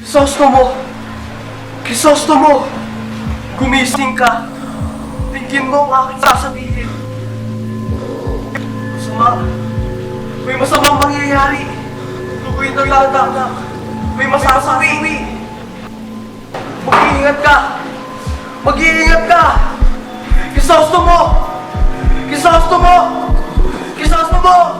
Kisostomo! Kisostomo! Gumising ka! Tingin mo ang aking sasabihin. Masama. May masamang mangyayari. Lukuin ng laladak. May masasawi. Mag-iingat ka! Mag-iingat ka! Kisostomo! Kisostomo! Kisostomo! Nandun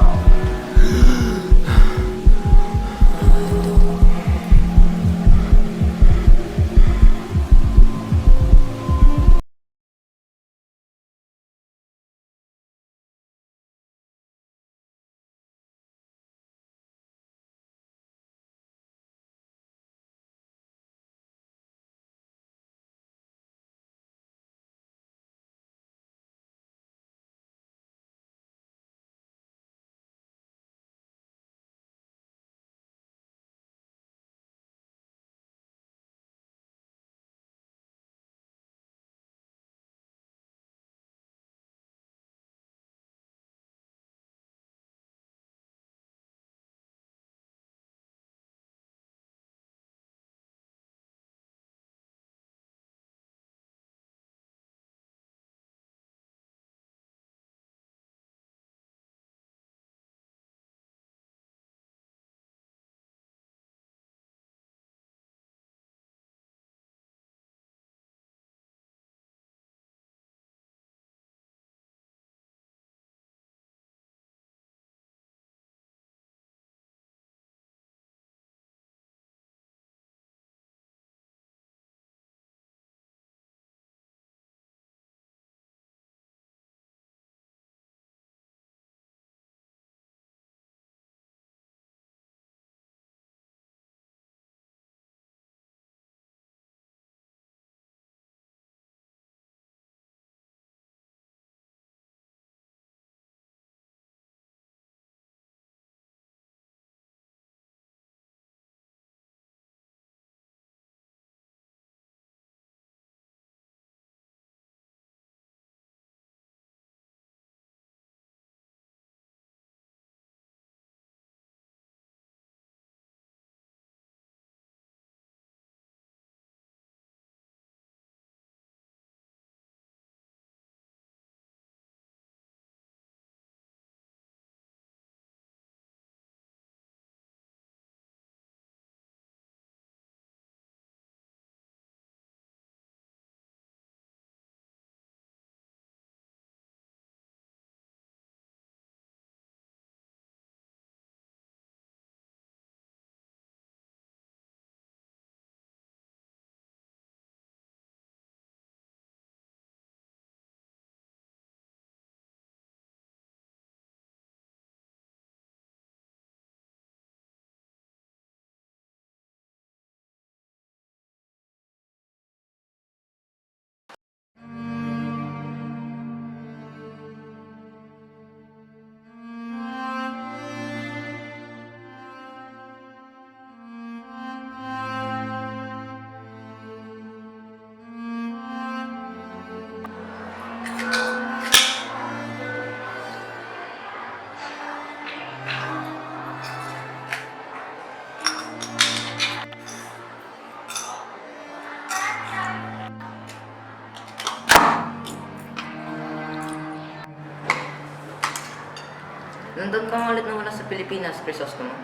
Pilipinas, Crisostomo.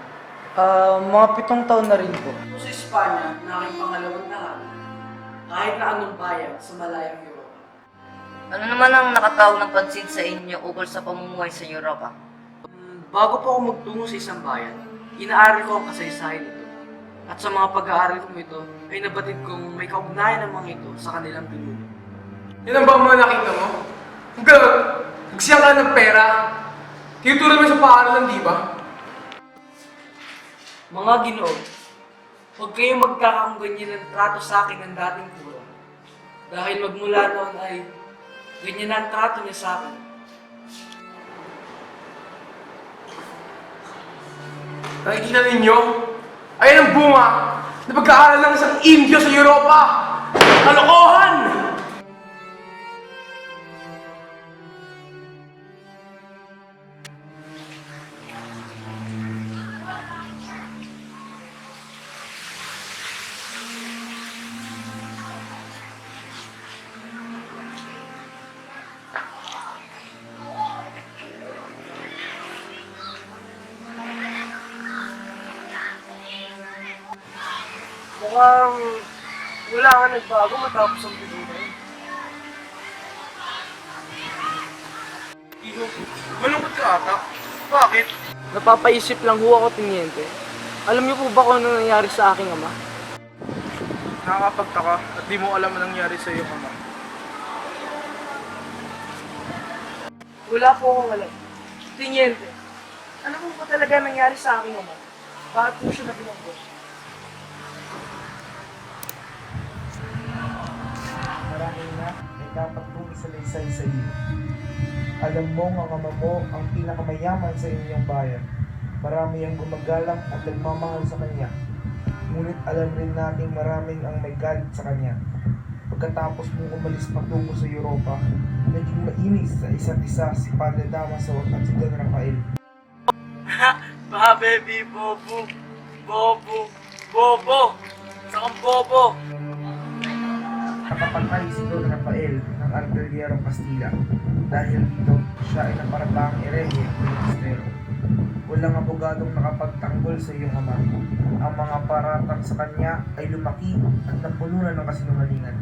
Ah, mga pitong taon na rin po. Sa Espanya, na aking pangalawang tahanan, kahit na anong bayan sa malayang Europa. Ano naman ang nakatawag ng pansin sa inyo ukol sa pamumuhay sa Europa? Hmm, Bago pa ako magtungo sa isang bayan, inaaral ko ang kasaysayan nito. At sa mga pag-aaral kong ito, ay nabatid kong may kaugnayan ng mga ito sa kanilang pinuno. Yan ang ba ang mga nakita mo? Huwag ka, nagsiyang ka ng pera. Tinuturo mo sa paaralan, di ba? Mga ginoo, huwag kayong magkakangganyan ng trato sa akin ng dating kura. Dahil magmula noon ay ganyan ang trato niya sa akin. Nakikita ninyo? Ayan ang bunga na pag-aaral ng isang Indio sa Europa! Kalokohan! Mukhang wala nga nagbago matapos ang yun. Iho, malungkot ka ata. Bakit? Napapaisip lang ho ako, Tiniente. Alam niyo po ba kung ano nangyari sa aking ama? Nakakapagtaka at di mo alam ang nangyari sa iyo, ama. Wala po akong alam. Tiniente, ano po ba talaga nangyari sa aking ama? Bakit po siya nabinanggo? Marahil na ay dapat kong isalaysay sa iyo. Alam mo ang ama mo ang pinakamayaman sa inyong bayan. Marami ang gumagalang at nagmamahal sa kanya. Ngunit alam rin nating maraming ang may galit sa kanya. Pagkatapos mong umalis patungo sa Europa, naging mainis sa isa't isa si Padre Damaso at si Don Rafael. Ba, baby, bobo. Bobo. Bobo. Sakang bobo. Nakapatay si Don Rafael ng Artillero Castilla. Dahil dito, siya ay naparatang erehe at ministero. Walang abogadong nakapagtanggol sa iyong ama. Ang mga paratang sa kanya ay lumaki at napulunan ng kasinungalingan.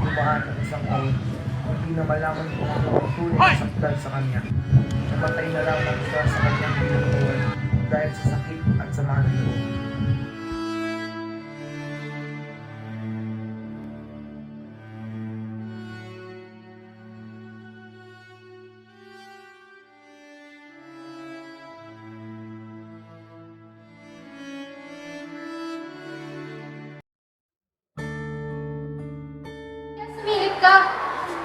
Dumaan ang isang taon, hindi na malaman kung ano ang tunay na sakdal sa kanya. Namatay na lamang siya sa kanyang pinunuan dahil sa sakit at sama ng ka.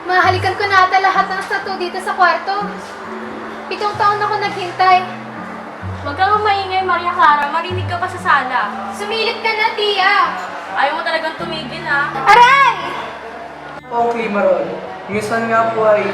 Mahalikan ko na ata lahat ng statue dito sa kwarto. Pitong taon ako naghintay. Huwag kang maingay, Maria Clara. Marinig ka pa sa sala. Sumilip ka na, Tia. Ayaw mo talagang tumigil, ha? Aray! Okay, Maron. Minsan nga po ay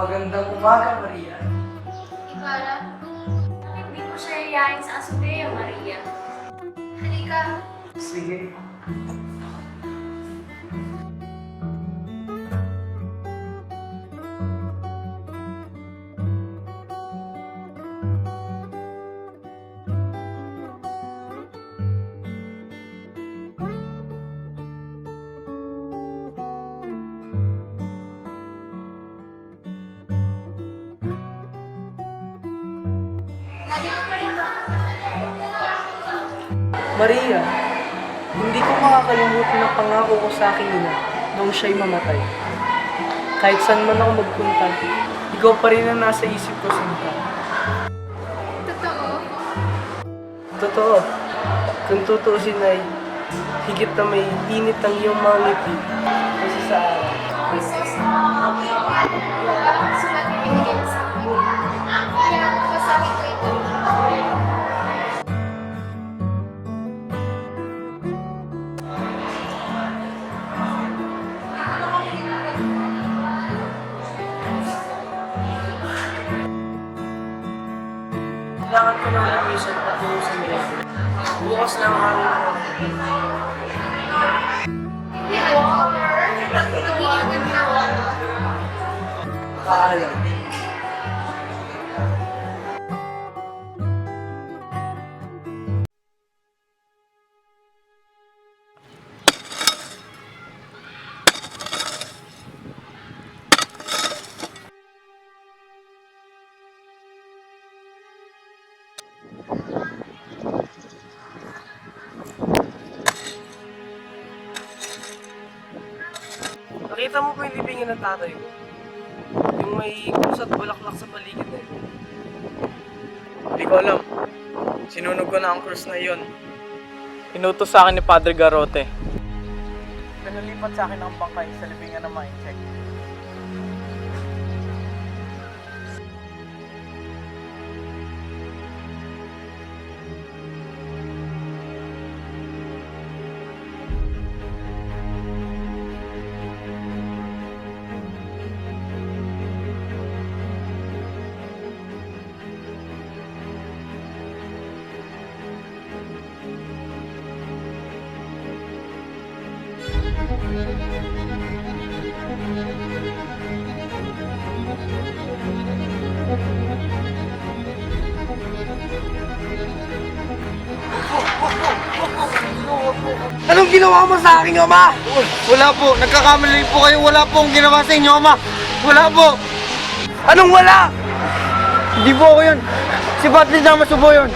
Magandang umaga, Maria. Ibarra, Hindi mo siya yayain sa asuneo, Maria. halika. Sige. Maria, hindi ko makakalimutan ang pangako ko sa aking ina nung siya'y mamatay. Kahit saan man ako magpunta, ikaw pa rin ang nasa isip ko, Sinta. Totoo? Totoo. Kung tutuusin ay higit na may init ang iyong mga ngiti kasi sa araw. Ng permission at sa Diyos. Bukas lang ang araw ko. Na. Paalam. Nakita mo po yung libingan ng tatay ko? Yung may krus at bulaklak sa paligid na yun. Hindi ko alam. Sinunog ko na ang krus na iyon. Inutos sa akin ni Padre Garote. Pinalipat sa akin ang bangkay sa libingan ng mga ginawa mo sa aking ama? Wala po, nagkakamali po kayo. Wala po akong ginawa sa inyo, ama. Wala po. Anong wala? Hindi po ako yun. Si Patrick na masubo yun.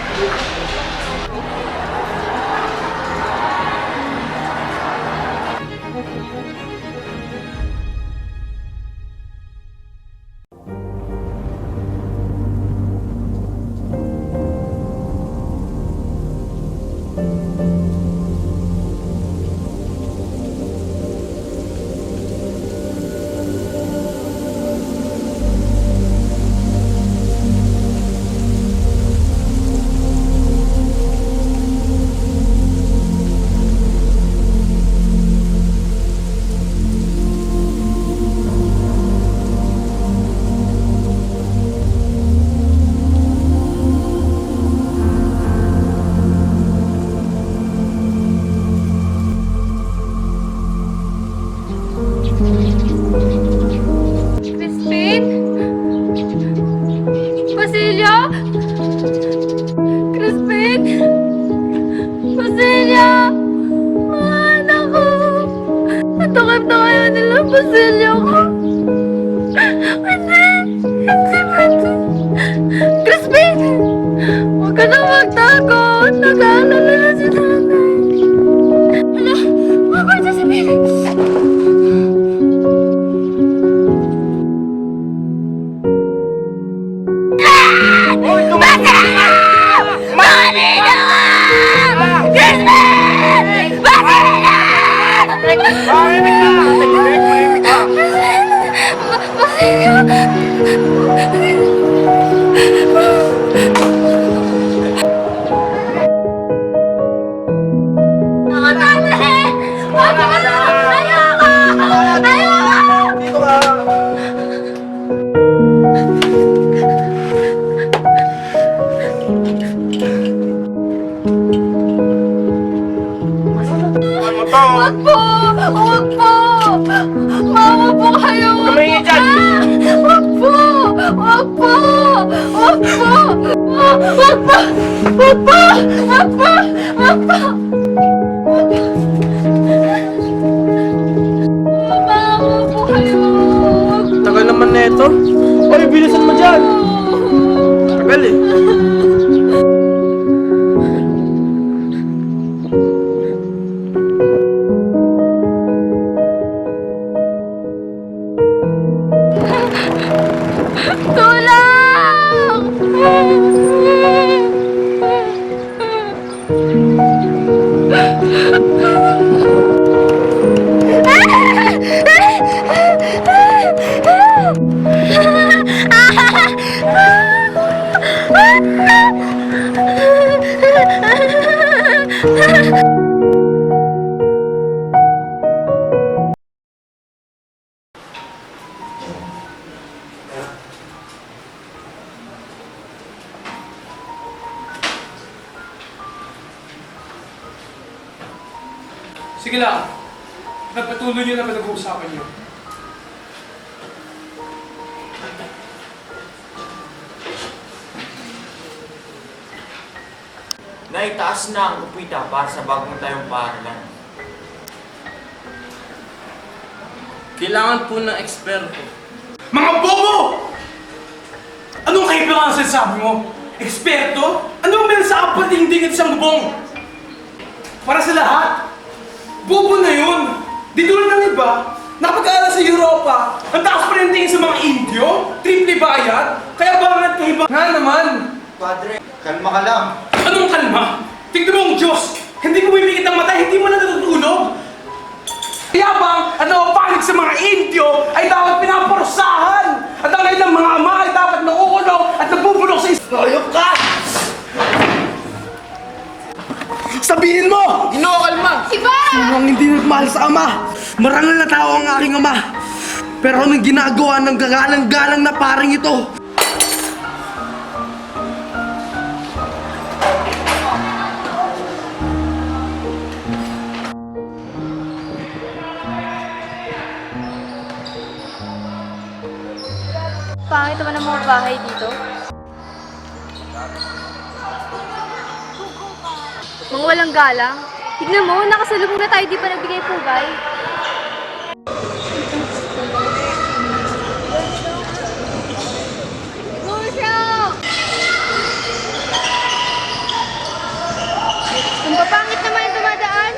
Takip na kayo nila, Basilio ko! Hindi! Hindi pwede! Crispin! Huwag ka na magtago! Nag-aalala Huwag po! Mama po kayo! Huwag Tumayin po! dyan! Ah! Huwag po! Huwag po! Huwag po! Ah, Huwag po! Huwag po! Huwag po! Huwag po! Mama, po kayo! Tagal naman na ito. Uy, bilisan mo dyan! Tagal eh. Sige lang. Nagpatuloy niyo na pinag-uusapan niyo. Naitaas na ang kupita para sa bagong tayong paaralan. Kailangan po ng eksperto. Mga bobo! Anong kailangan sa sinasabi mo? Eksperto? Ano ang meron sa apat hindi sa bubong? Para sa lahat? Bobo na yun! Di tulad ng iba, nakapag-aaral sa Europa, ang taas pa rin tingin sa mga Indio, triple bayad, kaya bakit kahiba nga naman? Padre, kalma ka lang. Anong kalma? Tignan mo ang Diyos! Hindi mo bibigit ng mata, hindi mo na natutulog! Kaya bang, ano, panig sa mga Indio ay dapat pinaparusahan! At ang ilang mga ama ay dapat nauulong at nabubulok sa isip. Hayop ka! sasabihin mo! Ginoo, kalma! Si Bara! Sino hindi nagmahal sa ama? Marangal na tao ang aking ama. Pero anong ginagawa ng gagalang-galang na paring ito? Pangit naman ang mga bahay dito. Mga walang galang. Tignan mo, nakasalubong na tayo di pa nagbigay pugay. Lucio! Kung papangit naman yung dumadaan,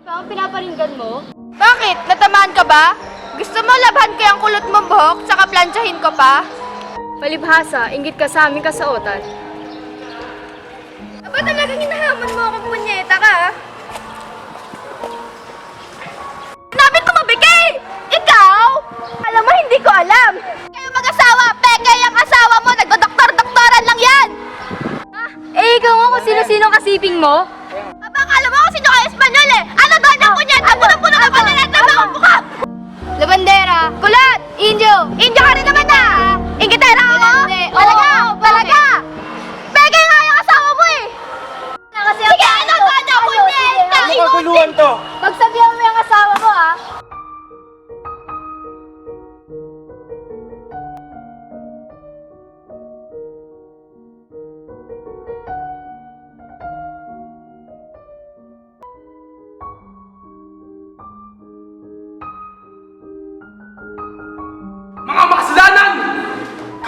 ba ang pinaparinggan mo? Bakit? Natamaan ka ba? Gusto mo labhan ko yung kulot mong buhok, saka plansyahin ko pa? Palibhasa, ingit ka sa aming kasuotan. Aba talagang hinahamon mo ako, punyeta ka? Sinabi ko mabigay! Ikaw? Alam mo, hindi ko alam. Kayo mag-asawa, peke yung asawa mo, nagdodoktor-doktoran lang yan! Eh, ikaw kung sino-sino kasiping mo?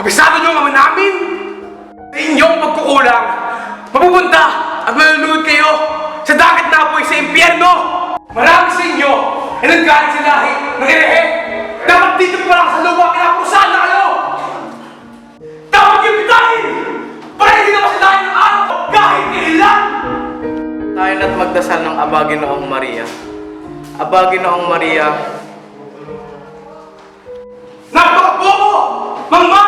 Kabisado nyo ang ama namin! Sa inyong pagkukulang, mapupunta at manunod kayo sa dagat na apoy sa impyerno! Marami sa inyo ay nagkain sa lahi ng erehe! Dapat dito pa lang sa lupa pinapurusahan na kayo! Dapat kayo bitahin! Para hindi na masalahin ng araw kahit kailan! Tayo na't magdasal ng Abagi Noong Maria. Abagi Noong Maria, Napakabobo! Mangmang!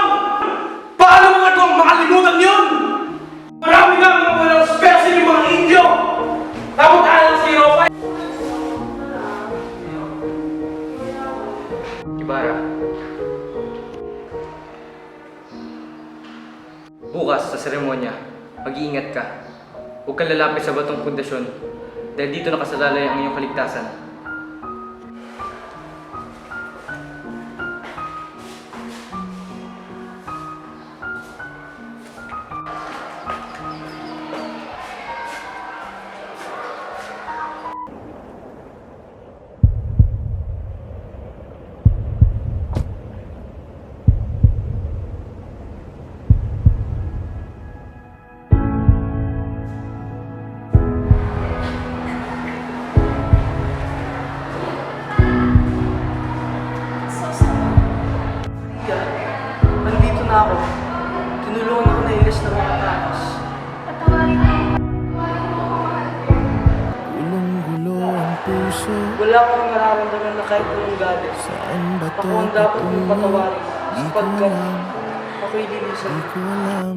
Seremonya, mag-iingat ka. Huwag kang lalapit sa batong pundasyon dahil dito nakasalalay ang iyong kaligtasan. Kahit anong galit. Saan ba to Ako ang dapat mong patawarin Di ko sapagkat alam, ako'y lilisan. di ko alam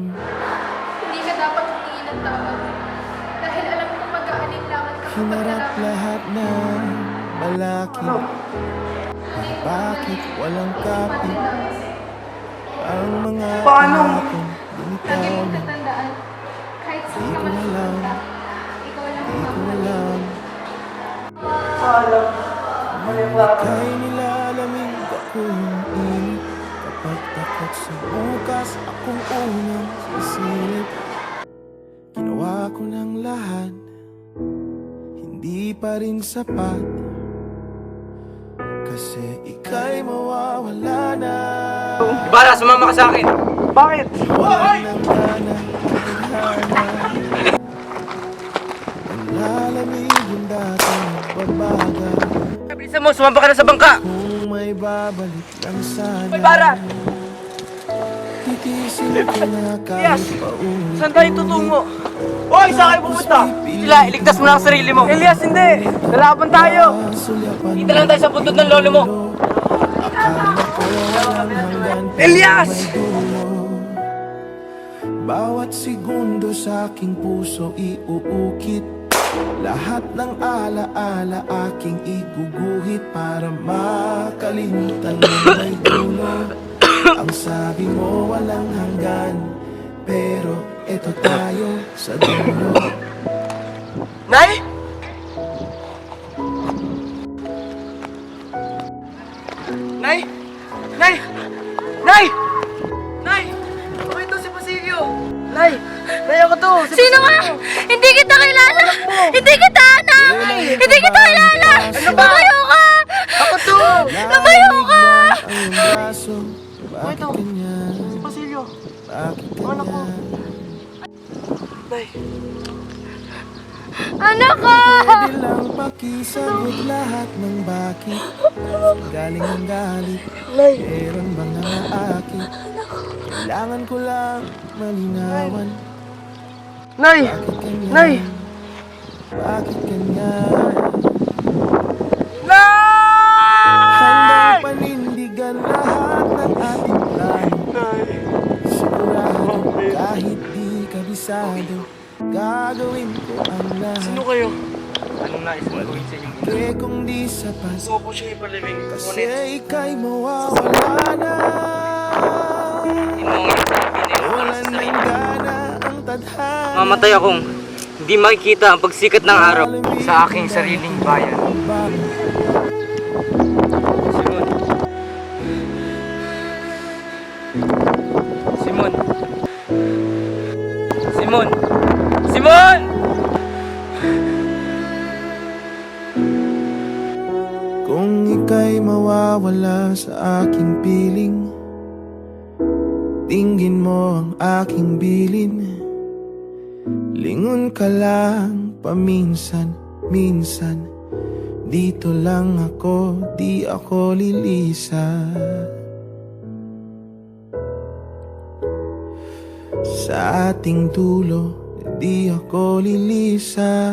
Hindi ka dapat humingi ng tawad. Dahil alam ko mag-aalinlangan ka Hinarap lahat ng balakid Bakit walang kapit Ang mga Paano? pangakong sapat Kasi ika'y mawawala na Ibarra, sumama ka sa akin! Bakit? Babaga Bilisan mo, sumama ka na sa bangka! Kung may babalik lang sana Hoy, Bara! Paulit Saan tayo tutungo? Hoy, saan kayo pupunta? Sila, iligtas mo na ang sarili mo! Elias, hindi! Lalaban tayo! Kita lang tayo sa bundok ng lolo mo! Elias! Bawat segundo sa aking puso iuukit Lahat ng alaala aking iguguhit Para makalimutan mo may dulo Ang sabi mo walang hanggan Pero eto tayo sa dulo Nay? Nay? Nay! Nay! Nay! Ako ito si Basilio! Nay! Nay ako to! Si Sino ka? Hindi kita kilala! Hindi kita anak! Hindi kita kilala! Lumayo ka! Ako to! Lumayo ka! Ako ito! Si Basilio! Anak ko! Nay! Anak ko! Bilang pakisagot lahat ng bakit Galing ang galit Meron bang nangaakit Kailangan ko lang malinawan Nay! Bakit ganyan? Nay! Bakit ganyan? Kaya kung di sapat Gusto ko siya ipaliming. Kasi ika'y mawawala na Wala nang gana ang tadhana Mamatay akong hindi makikita ang pagsikat ng araw sa aking sariling bayan. Kung ika'y mawawala sa aking piling Tingin mo ang aking bilin. Lingon ka lang paminsan, minsan Dito lang ako, di ako lilisa. Sa ating dulo, di ako lilisa